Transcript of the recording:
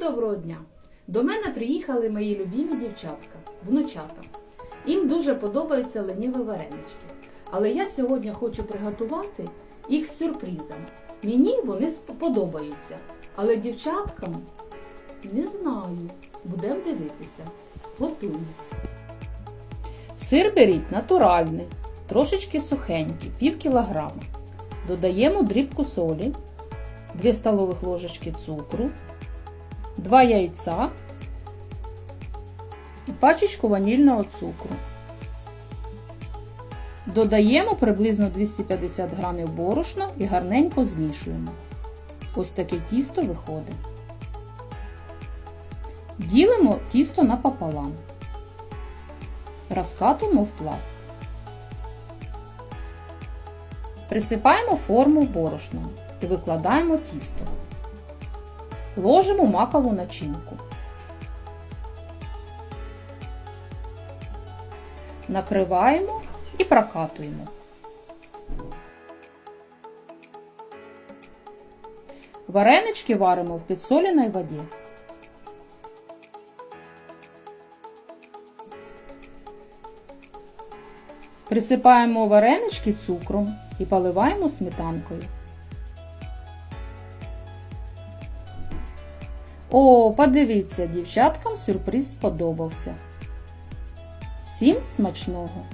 доброго дня! До мене приїхали мої любімі дівчатка, внучата. Їм дуже подобаються леніві варенички. Але я сьогодні хочу приготувати їх з сюрпризом. Мені вони сподобаються, але дівчаткам не знаю. Будемо дивитися. Готуємо. Сир беріть натуральний, трошечки сухенький, пів кілограма. Додаємо дрібку солі, 2 столових ложечки цукру, 2 яйця і пачечку ванільного цукру. Додаємо приблизно 250 грамів борошна і гарненько змішуємо. Ось таке тісто виходить. Ділимо тісто напополам. Розкатуємо в пласт. Присипаємо форму борошном і викладаємо тісто. Ложимо макову начинку. Накриваємо і прокатуємо. Варенички варимо в підсоленій воді. Присипаємо варенички цукром і поливаємо сметанкою. О, подивіться, дівчаткам сюрприз сподобався. Всім смачного!